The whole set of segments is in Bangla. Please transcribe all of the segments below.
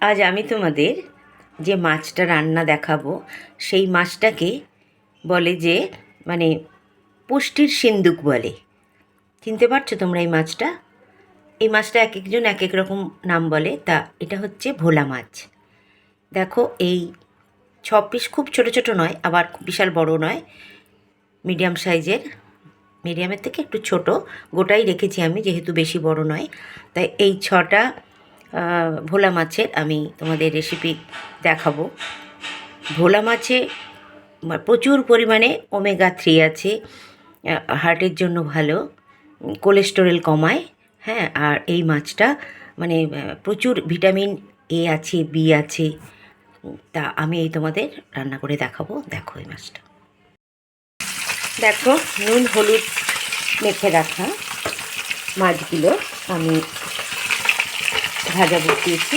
আজ আমি তোমাদের যে মাছটা রান্না দেখাবো, সেই মাছটাকে বলে যে মানে পুষ্টির সিন্দুক বলে। চিনতে পারছ তোমরা এই মাছটা? এই মাছটা এক একজন এক এক রকম নাম বলে। তা, এটা হচ্ছে ভোলা মাছ। দেখো, এই ছ পিস খুব ছোট ছোট নয়, আবার বিশাল বড় নয়। মিডিয়াম সাইজের, মিডিয়ামের থেকে একটু ছোট। গোটাই রেখেছি আমি, যেহেতু বেশি বড় নয়। তাই এই ছটা ভোলা মাছের আমি তোমাদের রেসিপি দেখাবো। ভোলা মাছে প্রচুর পরিমাণে ওমেগা থ্রি আছে হার্টের জন্য ভালো কোলেস্টেরল কমায় হ্যাঁ আর এই মাছটা মানে প্রচুর ভিটামিন এ আছে বি আছে তা আমি এই তোমাদের রান্না করে দেখাবো। দেখো এই মাছটা। দেখো, নুন, হলুদ মেখে রাখা মাছগুলো আমি ভাজা বসিয়েছি।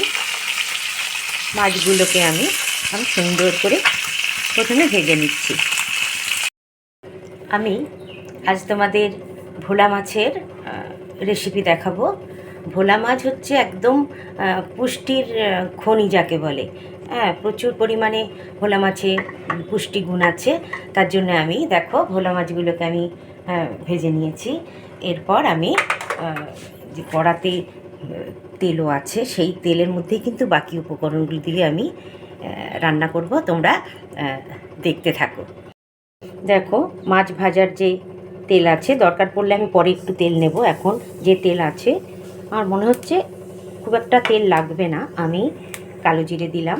মাছগুলোকে আমি আমি সুন্দর করে প্রথমে ভেজে নিচ্ছি। আমি আজ তোমাদের ভোলা মাছের রেসিপি দেখাবো। ভোলা মাছ হচ্ছে একদম পুষ্টির খনি যাকে বলে। হ্যাঁ প্রচুর পরিমাণে ভোলা মাছে পুষ্টিগুণ আছে। তার জন্য আমি, দেখো, ভোলা মাছগুলোকে আমি ভেজে নিয়েছি। এরপর আমি যে কড়াতে তেলও আছে, সেই তেলের মধ্যে কিন্তু বাকি উপকরণগুলো দিয়ে আমি রান্না করব। তোমরা দেখতে থাকো। দেখো, মাছ ভাজার যে তেল আছে, দরকার পড়লে আমি পরে একটু তেল নেব। এখন যে তেল আছে, আমার মনে হচ্ছে খুব একটা তেল লাগবে না। আমি কালো জিরে দিলাম।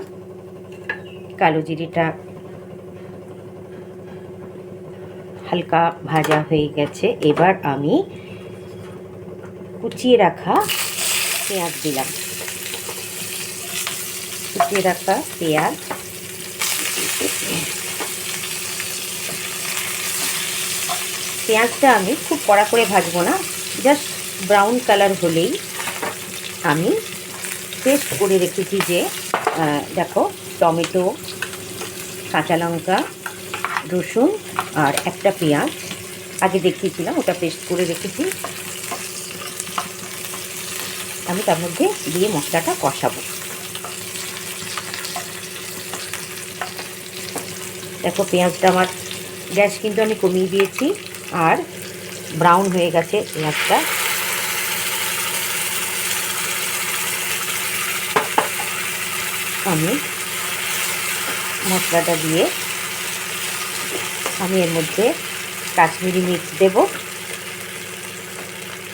কালো জিরেটা হালকা ভাজা হয়ে গেছে। এবার আমি কুচিয়ে রাখা পেঁয়াজ দিলাম। কুচিয়ে রাখা পেঁয়াজ। পেঁয়াজটা আমি খুব কড়া করে ভাজবো না জাস্ট ব্রাউন কালার হলেই আমি পেস্ট করে রেখেছি যে দেখো, টমেটো, কাঁচা লঙ্কা, রসুন আর একটা পেঁয়াজ। আগে দেখিয়েছিলাম, ওটা পেস্ট করে রেখেছি। আমি তার মধ্যে দিয়ে মশলাটা কষাবো। দেখো, পেঁয়াজটা আমার গ্যাস কিন্তু আমি কমিয়ে দিয়েছি আর ব্রাউন হয়ে গেছে পেঁয়াজটা। আমি মশলাটা দিয়ে আমি এর মধ্যে কাশ্মীরি মির্চ দেব।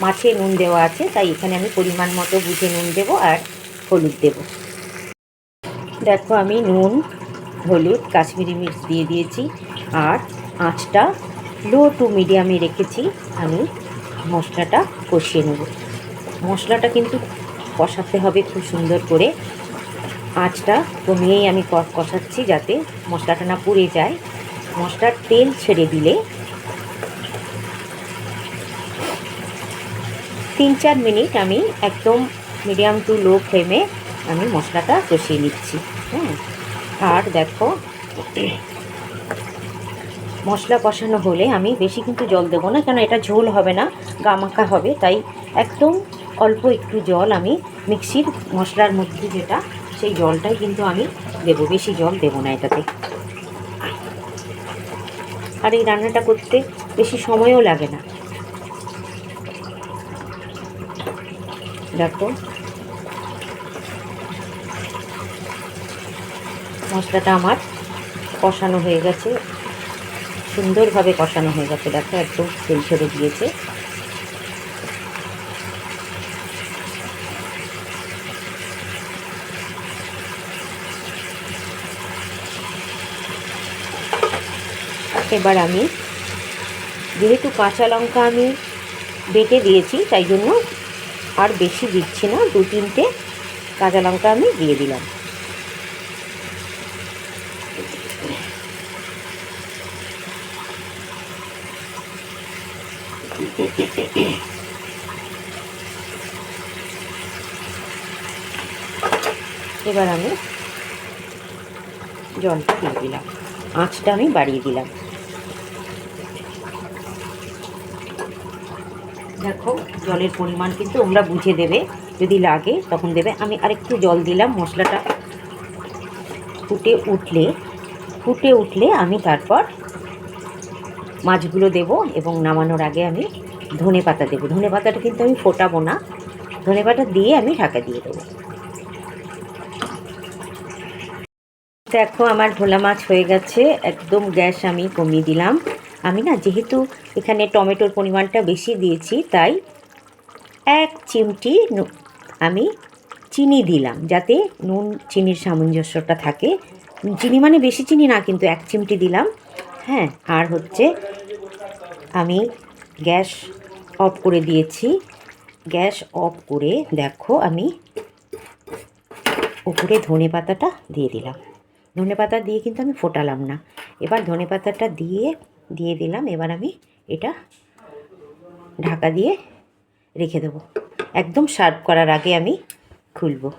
মাছে নুন দেওয়া আছে, তাই এখানে আমি পরিমাণ মতো বুঝে নুন দেব আর হলুদ দেব। দেখো আমি নুন, হলুদ, কাশ্মীরি মির্চ দিয়ে দিয়েছি আর আঁচটা লো টু মিডিয়ামে রেখেছি। আমি মশলাটা কষিয়ে নেব। মশলাটা কিন্তু কষাতে হবে খুব সুন্দর করে। আঁচটা কমিয়েই আমি কষাচ্ছি যাতে মশলাটা না পুড়ে যায়। মশলার তেল ছেড়ে দিলে তিন চার মিনিট আমি একদম মিডিয়াম টু লো ফ্লেমে আমি মশলাটা কষিয়ে নিচ্ছি হ্যাঁ? আর দেখো, মশলা কষানো হলে আমি বেশি কিন্তু জল দেবো না, কেন এটা ঝোল হবে না, গামাখা হবে, তাই একদম অল্প একটু জল আমি মিক্সির মশলার মধ্যে যেটা, সেই জলটাই কিন্তু আমি দেবো, বেশি জল দেবো না এটাতে। আর এই রান্নাটা করতে বেশি সময়ও লাগে না। দেখো। মশলাটা আমার কষানো হয়ে গেছে। সুন্দরভাবে কষানো হয়ে গেছে, দেখো, একদম তেল ছেড়ে দিয়েছে এবার আমি, যেহেতু কাঁচা লঙ্কা আমি বেটে দিয়েছি, তাই জন্য আর বেশি দিচ্ছি না, দু তিনটে কাঁচা লঙ্কা আমি দিয়ে দিলাম। এবার আমি জলটা দিয়ে দিলাম। আঁচটা আমি বাড়িয়ে দিলাম। দেখো জলের পরিমাণ কিন্তু তোমরা বুঝে দেবে। যদি লাগে, তখন দেবে। আমি আরেকটু জল দিলাম, মশলাটা ফুটে উঠলে ফুটে উঠলে আমি তারপর মাছগুলো দেব এবং নামানোর আগে আমি ধনে পাতা দেবো। ধনে পাতাটা কিন্তু আমি ফোটাবো না। ধনে পাতা দিয়ে আমি ঢাকা দিয়ে দেবো। দেখো, আমার ভোলা মাছ হয়ে গেছে। একদম গ্যাস আমি কমিয়ে দিলাম। আমি না, যেহেতু এখানে টমেটোর পরিমাণটা বেশি দিয়েছি, তাই এক চিমটি আমি চিনি দিলাম যাতে নুন, চিনির সামঞ্জস্যটা থাকে। চিনি মানে বেশি চিনি না, কিন্তু এক চিমটি দিলাম। হ্যাঁ আর হচ্ছে আমি গ্যাস অফ করে দিয়েছি। গ্যাস অফ করে দেখো আমি উপরে ধনে পাতাটা দিয়ে দিলাম। ধনে পাতা দিয়ে কিন্তু আমি ফোটালাম না। এবার ধনে পাতাটা দিয়ে দিয়ে দিলাম। এবার আমি এটা ঢাকা দিয়ে রেখে দেবো। একদম সার্ভ করার আগে আমি খুলবো।